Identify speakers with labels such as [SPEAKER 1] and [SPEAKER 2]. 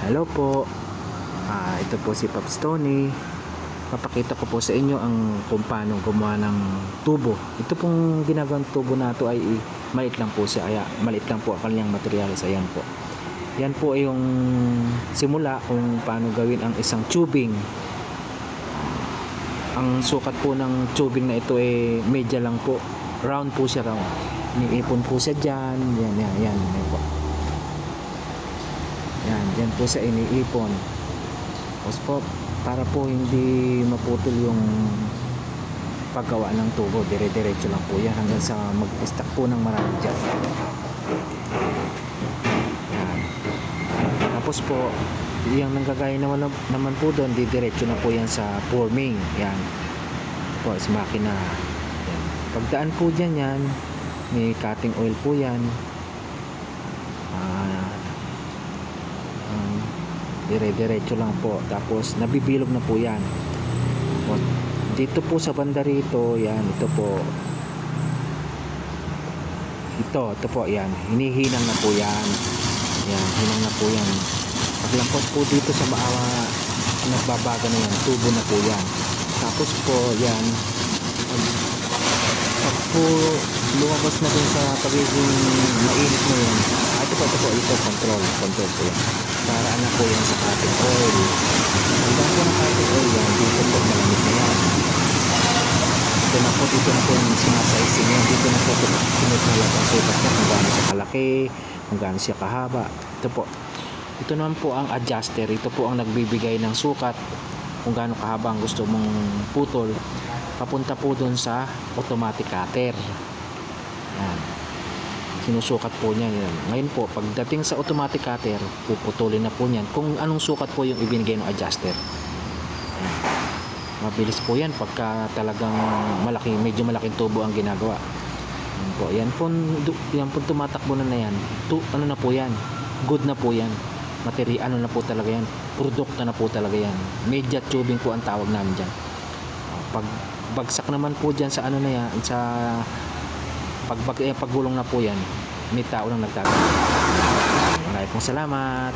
[SPEAKER 1] Hello po. Ah, ito po si Pops Tony. Papakita ko po sa inyo ang kung paano gumawa ng tubo. Ito pong ginagawang tubo na to ay maliit lang po siya. Kaya maliit lang po ang kanyang materials. Ayan po. Yan po ay yung simula kung paano gawin ang isang tubing. Ang sukat po ng tubing na ito ay media lang po. Round po siya round. Iniipon po siya dyan. Yan, yan, yan. yan po. Yan, po sa iniipon. Tapos po, para po hindi maputol yung paggawa ng tubo, dire-diretso lang po yan hanggang sa mag-stack po ng marami dyan. Yan. Tapos po, yung nanggagaya naman, naman po doon, didiretso na po yan sa forming. Yan. Po, sa makina. Yan. Pagdaan po dyan yan, may cutting oil po yan. Ah, um, dire-diretso lang po. Tapos nabibilog na po yan. Dito po sa banda rito yan ito po. Ito ito po yan. Hinihinang na po yan. Yan hinang na po yan. Paglampos po dito sa maawa nagbabaga na yan. Tubo na po yan. Tapos po yan. Pag, pag po lumabas na dun sa pagiging mainit na yun. Ah, ito po ito po ito control control po yan. Para ano po yan sa cutting oil. Hanggang po ng cutting oil yan dito po malamig na yan. Ito na po dito na po yung sinasizing yan dito na po sinusulat ang sukat niya kung gaano siya kalaki kung gaano siya kahaba. Ito po. Ito naman po ang adjuster. Ito po ang nagbibigay ng sukat kung gaano kahaba ang gusto mong putol. Papunta po dun sa automatic cutter yan sinusukat po niya yan. Ngayon po, pagdating sa automatic cutter, puputulin na po niyan kung anong sukat po yung ibinigay ng adjuster. Yan. Mabilis po yan pagka talagang malaki, medyo malaking tubo ang ginagawa. Yan po, yan po, yan po tumatakbo na na yan. Tu, ano na po yan? Good na po yan. Materi, ano na po talaga yan? Produkto na po talaga yan. Media tubing po ang tawag namin dyan. Pag bagsak naman po dyan sa ano na yan, sa pag, pag eh, paggulong na po yan, may tao lang nagtatanong. Maraming pong salamat.